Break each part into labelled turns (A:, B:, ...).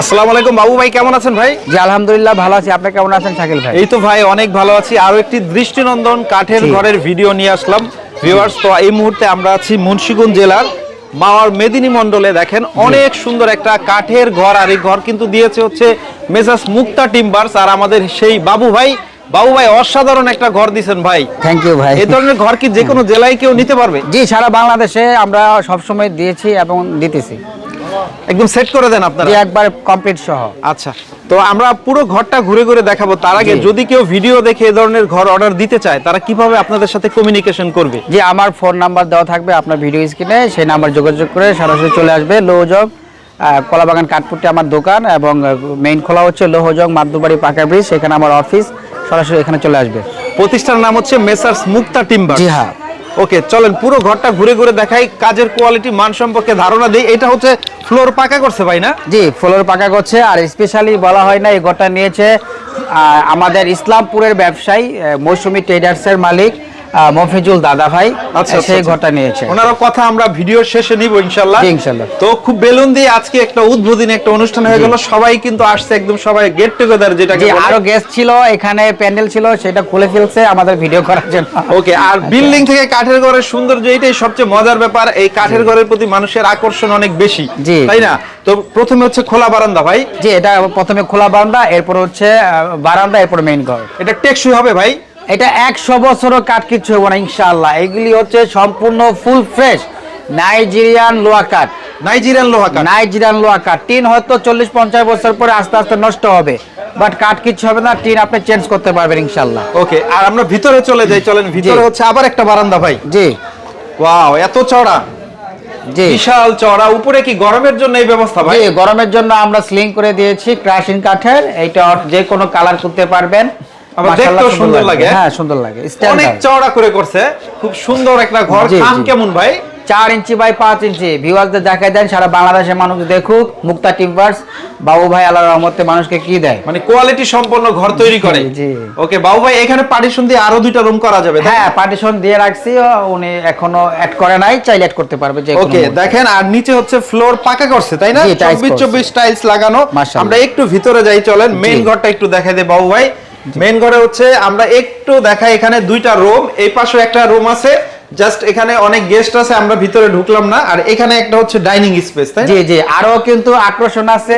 A: আসসালামু আলাইকুম বাবু ভাই কেমন আছেন ভাই?
B: জি আলহামদুলিল্লাহ ভালো আছি। আপনি কেমন আছেন শাকিল ভাই?
A: এই তো ভাই অনেক ভালো আছি। আরও একটি দৃষ্টিনন্দন কাঠের ঘরের ভিডিও নিয়ে আসলাম। ভিউয়ার্স তো এই মুহূর্তে আমরা আছি মুন্সিগঞ্জ জেলার মাওয়ার মেদিনী মণ্ডলে। দেখেন অনেক সুন্দর একটা কাঠের ঘর আর এই ঘর কিন্তু দিয়েছে হচ্ছে মেসাস মুক্তা টিম্বার্স আর আমাদের সেই বাবু ভাই। বাবু ভাই অসাধারণ একটা ঘর দিছেন ভাই।
B: থ্যাংক ইউ ভাই।
A: এই ধরনের ঘর কি যে কোনো জেলায় কেউ নিতে পারবে?
B: জি সারা বাংলাদেশে আমরা সবসময় দিয়েছি এবং দিতেছি।
A: একদম সেট করে দেন আপনারা।
B: একবার কমপ্লিট সহ।
A: আচ্ছা তো আমরা পুরো ঘরটা ঘুরে ঘুরে দেখাবো। তার আগে যদি কেউ ভিডিও দেখে এই ধরনের ঘর অর্ডার দিতে চায় তারা কীভাবে আপনাদের সাথে কমিউনিকেশন করবে?
B: জি আমার ফোন নাম্বার দেওয়া থাকবে আপনার ভিডিও স্ক্রিনে সেই নাম্বার যোগাযোগ করে সরাসরি চলে আসবে আহ, কলাবাগান কাঠপুরটি আমার দোকান এবং মেইন খোলা হচ্ছে লোহজং মাদুবাড়ি পাকা ব্রিজ সেখানে আমার অফিস সরাসরি এখানে চলে আসবে।
A: প্রতিষ্ঠানের নাম হচ্ছে মেসার্স মুক্তা টিম্বার
B: জি হ্যাঁ।
A: ওকে, চলেন পুরো ঘরটা ঘুরে ঘুরে দেখাই, কাজের কোয়ালিটি মান সম্পর্কে ধারণা দিই। এটা হচ্ছে ফ্লোর পাকা করছে ভাই, না?
B: জি ফ্লোর পাকা করছে, আর স্পেশালি বলা হয় না, এই ঘরটা নিয়েছে আমাদের ইসলামপুরের ব্যবসায়ী মৌসুমি ট্রেডার্সের মালিক। মফিজুল দাদা ভাই
A: আচ্ছা,
B: সেই
A: আচ্ছা।
B: ঘরটা নিয়েছে।
A: ওনারও কথা আমরা ভিডিওর শেষে নিব ইনশাল্লাহ
B: ইনশাল্লাহ।
A: তো খুব বেলুন দিয়ে আজকে একটা উদ্বোধনী একটা অনুষ্ঠান হয়ে গেল। সবাই কিন্তু আসছে একদম সবাই গেট টুগেদার যেটাকে
B: জি আরও গেস্ট ছিল এখানে প্যান্ডেল ছিল সেটা খুলে ফেলছে আমাদের ভিডিও করার জন্য।
A: ওকে আর বিল্ডিং থেকে কাঠের ঘরের সৌন্দর্য এটাই সবচেয়ে মজার ব্যাপার। এই কাঠের ঘরের প্রতি মানুষের আকর্ষণ অনেক বেশি তাই না? তো প্রথমে হচ্ছে খোলা বারান্দা ভাই।
B: জি এটা প্রথমে খোলা বারান্দা এরপর হচ্ছে বারান্দা এরপর মেইন ঘর।
A: এটা টেকসই হবে ভাই?
B: এটা একশো বছরও কাঠ কিছু হবে না ইনশাল্লাহ এগুলি হচ্ছে সম্পূর্ণ ফুল ফ্রেশ নাইজেরিয়ান লোয়া কাঠ।
A: নাইজেরিয়ান লোহা কাঠ।
B: নাইজেরিয়ান লোয়া কাঠ। টিন হয়তো চল্লিশ পঞ্চাশ বছর পরে আস্তে আস্তে নষ্ট হবে বাট কাঠ কিছু হবে না টিন আপনি চেঞ্জ করতে পারবেন ইনশাল্লাহ
A: ওকে আর আমরা ভিতরে চলে যাই চলেন ভিতরে হচ্ছে আবার একটা বারান্দা ভাই।
B: জি।
A: ওয়াও এত চওড়া।
B: জি।
A: বিশাল উপরে কি গরমের জন্য এই ব্যবস্থা ভাই?
B: গরমের জন্য আমরা স্লিং করে দিয়েছি ক্রাশিং কাঠের এইটা যে কোনো কালার করতে পারবেন।
A: আবার
B: মাশাআল্লাহ
A: দেখতেও সুন্দর লাগে।
B: হ্যাঁ সুন্দর লাগে
A: অনেক চওড়া করে করছে। খুব সুন্দর একটা ঘর।
B: জি,
A: কেমন ভাই?
B: চার ইঞ্চি বাই পাঁচ ইঞ্চি। ভিউয়ারদের দেখাই দেন সারা বাংলাদেশের মানুষ দেখুক। মুক্তা টিম্বার্স বাবু ভাই আল্লাহ রহমতে মানুষকে কি দেয়?
A: মানে কোয়ালিটি সম্পন্ন ঘর তৈরি করে।
B: জি, জি।
A: ওকে বাবু ভাই এখানে পার্টিশন দিয়ে আরও দুইটা রুম করা যাবে
B: হ্যাঁ পার্টিশন দিয়ে রাখছি। উনি এখনও অ্যাড করে নাই চাইলে অ্যাড করতে পারবে যে
A: ওকে দেখেন আর নিচে হচ্ছে ফ্লোর পাকা করছে তাই না?
B: জি, tiles
A: চব্বিশ
B: করছে।
A: চব্বিশ টাইলস লাগানো। আমরা একটু ভিতরে যাই চলেন। মেইন ঘরটা একটু দেখাই দে বাবু ভাই। মেইন ঘরে হচ্ছে আমরা একটু দেখাই এখানে দুইটা রুম এই পাশে একটা রুম আছে জাস্ট এখানে অনেক গেস্ট আছে আমরা ভিতরে ঢুকলাম না। আর এখানে একটা হচ্ছে ডাইনিং স্পেস তাই
B: জি জি আরও কিন্তু আকর্ষণ আছে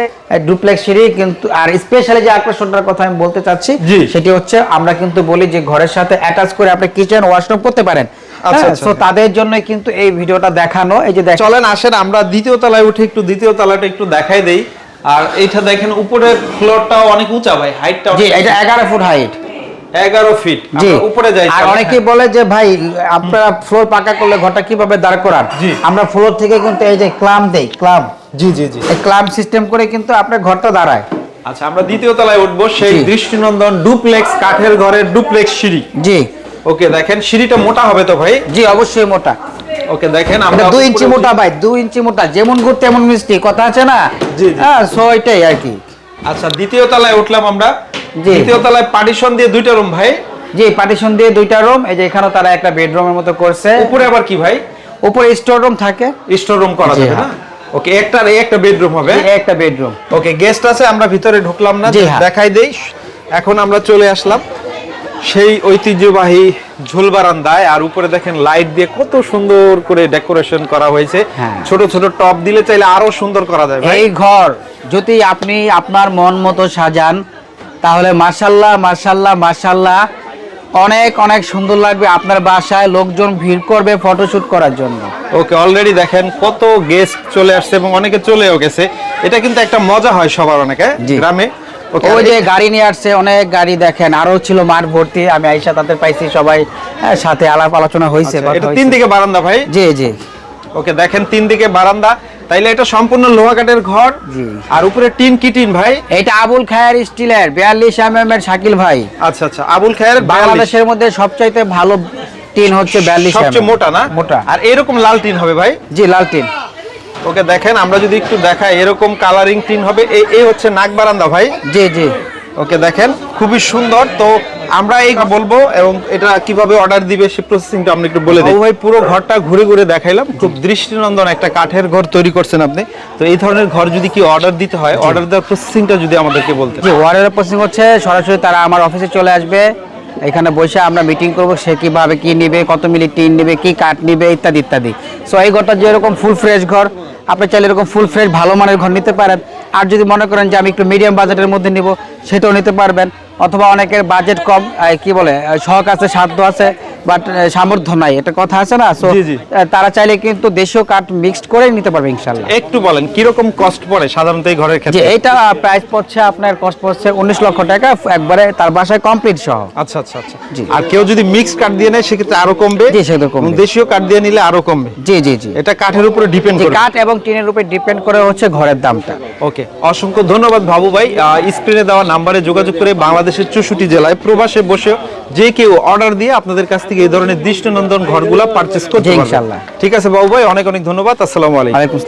B: ডুপ্লেক্স সিঁড়ি কিন্তু আর স্পেশালি যে আকর্ষণটার কথা আমি বলতে চাচ্ছি। সেটি হচ্ছে আমরা কিন্তু বলি যে ঘরের সাথে অ্যাটাচ করে আপনি কিচেন ওয়াশরুম করতে পারেন।
A: আচ্ছা, আচ্ছা।
B: তো তাদের জন্য কিন্তু এই ভিডিওটা দেখানো এই যে
A: চলেন আসেন আমরা দ্বিতীয় তলায় উঠে একটু দ্বিতীয় তলাটা একটু দেখাই দেই। আর এইটা দেখেন উপরের ফ্লোরটাও অনেক উঁচা ভাই হাইটটা
B: জি এটা এগারো ফুট হাইট
A: এগারো ফিট আমরা উপরে যাই
B: আর। অনেকেই বলে যে ভাই আপনারা ফ্লোর পাকা করলে ঘরটা কীভাবে দাঁড় করান। আমরা ফ্লোর থেকে কিন্তু এই যে ক্লাম দেই ক্লাম
A: জি জি জি।
B: এই ক্লাম সিস্টেম করে কিন্তু আপনার ঘরটা দাঁড়ায়।
A: আচ্ছা আমরা দ্বিতীয় তলায় উঠবো সেই। দৃষ্টিনন্দন ডুপ্লেক্স কাঠের ঘরের ডুপ্লেক্স সিঁড়ি।
B: জি।
A: ওকে দেখেন সিঁড়িটা মোটা হবে তো ভাই?
B: জি অবশ্যই মোটা।
A: ওকে দেখেন আমরা
B: দুই
A: উপরে
B: ইঞ্চি মোটা ভাই দুই ইঞ্চি মোটা যেমন গুড় তেমন মিষ্টি কথা আছে না?
A: জি।
B: হ্যাঁ সো এটাই আর কি।
A: আচ্ছা দ্বিতীয় তলায় উঠলাম আমরা।
B: জি।
A: দ্বিতীয় তলায় পার্টিশন দিয়ে দুইটা রুম ভাই।
B: জি পার্টিশন দিয়ে দুইটা রুম এই যে এখানেও তারা একটা বেডরুমের মতো করছে।
A: উপরে আবার কি ভাই?
B: উপরে স্টোর রুম থাকে।
A: স্টোর রুম করা যাবে না?
B: হ্যাঁ।
A: ওকে একটার এই একটা বেডরুম হবে।
B: একটা বেডরুম
A: ওকে গেস্ট আছে আমরা ভিতরে ঢুকলাম না।
B: হ্যাঁ।
A: দেখাই দেই। এখন আমরা চলে আসলাম সেই ঐতিহ্যবাহী ঝুল বারান্দায় আর উপরে দেখেন লাইট দিয়ে কত সুন্দর করে ডেকোরেশন করা হয়েছে।
B: হ্যাঁ।
A: ছোট ছোট টপ দিলে চাইলে আরও সুন্দর করা যায়
B: এই ঘর যদি আপনি আপনার মন মতো সাজান তাহলে মার্শাল্লাহ মার্শাল্লাহ মার্শাল্লাহ অনেক অনেক সুন্দর লাগবে আপনার বাসায় লোকজন ভিড় করবে ফটোশুট করার জন্য।
A: ওকে অলরেডি দেখেন কত গেস্ট চলে আসছে এবং অনেকে চলেও গেছে। এটা কিন্তু একটা মজা হয় সবার অনেকে
B: জি।
A: গ্রামে
B: ওই যে গাড়ি নিয়ে আসছে অনেক গাড়ি দেখেন আরও ছিল মাঠ ভর্তি আমি আইসা তাদের পাইছি সবাই হ্যাঁ, সাথে আলাপ আলোচনা হয়েছে
A: আচ্ছা,
B: হয়েছে।
A: তিন দিকে বারান্দা ভাই?
B: জি জি।
A: ওকে দেখেন তিন দিকে বারান্দা। তাইলে এটা সম্পূর্ণ লোহা কাঠের ঘর আর উপরে টিন কি টিন ভাই?
B: এটা আবুল খায়ের স্টিলের বিয়াল্লিশ এম এম এর শাকিল ভাই।
A: আচ্ছা আচ্ছা আবুল খায়ের
B: বাংলাদেশের মধ্যে সবচাইতে ভালো টিন হচ্ছে বিয়াল্লিশ
A: সবচেয়ে মোটা না?
B: মোটা।
A: আর এরকম লাল টিন হবে ভাই?
B: জি লাল টিন।
A: ওকে দেখেন আমরা যদি একটু দেখাই এরকম কালারিং টিন হবে। এই হচ্ছে নাক বারান্দা ভাই।
B: জি জি।
A: ওকে দেখেন খুবই সুন্দর। তো আমরা এই বলব এবং এটা কীভাবে অর্ডার দিবে সেই প্রসেসিংটা আপনি একটু বলে দিই। ভাই পুরো ঘরটা ঘুরে ঘুরে দেখাইলাম। খুব দৃষ্টিনন্দন একটা কাঠের ঘর তৈরি করছেন আপনি। তো এই ধরনের ঘর যদি কি অর্ডার দিতে হয় অর্ডার দেওয়ার প্রসেসিংটা যদি আমাদেরকে বলতে
B: ওয়ারের প্রসেসিং হচ্ছে সরাসরি তারা আমার অফিসে চলে আসবে। এখানে বসে আমরা মিটিং করব, সে কীভাবে কী নিবে, কত মিলি টিন নেবে, কি কাঠ নিবে, ইত্যাদি ইত্যাদি। সো এই ঘরটা যেরকম ফুল ফ্রেশ ঘর, আপনি চাইলে এরকম ফুল ফ্রেশ ভালো মানের ঘর নিতে পারেন। আর যদি মনে করেন যে আমি একটু মিডিয়াম বাজেটের মধ্যে নিব, সেটাও নিতে পারবেন। অথবা অনেকের বাজেট কম কি বলে শখ আছে, সাধ্য আছে বাট সামর্থ্য নাই। এটা কথা আছে না? সো। তারা চাইলে কিন্তু দেশীয় কাঠ মিক্সড করে নিতে পারবে ইনশাল্লাহ
A: একটু বলেন কীরকম কস্ট পড়ে সাধারণত এই ঘরের ক্ষেত্রে?
B: এইটা প্রাইস পড়ছে আপনার কস্ট পড়ছে উনিশ লক্ষ টাকা একবারে তার বাসায় কমপ্লিট সহ।
A: আচ্ছা আচ্ছা আচ্ছা।
B: জি।
A: আর কেউ যদি মিক্স কাঠ দিয়ে নেয় সেক্ষেত্রে আরও কমবে?
B: জি, সেক্ষেত্রে কমবে।
A: দেশীয় কাঠ দিয়ে নিলে আরও কমবে?
B: জি জি জি।
A: এটা কাঠের উপরে ডিপেন্ড করে।
B: কাঠ এবং টিনের উপরে ডিপেন্ড করে হচ্ছে ঘরের দামটা।
A: ওকে অসংখ্য ধন্যবাদ বাবু ভাই। স্ক্রিনে দেওয়া নাম্বারে যোগাযোগ করে বাংলাদেশের চৌষট্টি জেলায় প্রবাসে বসে যে কেউ অর্ডার দিয়ে আপনাদের কাছ থেকে এই ধরনের দৃষ্টিনন্দন ঘরগুলা পারচেস করতে
B: পারবেন।
A: ঠিক আছে বাবু ভাই অনেক অনেক ধন্যবাদ। আসসালামু আলাইকুম।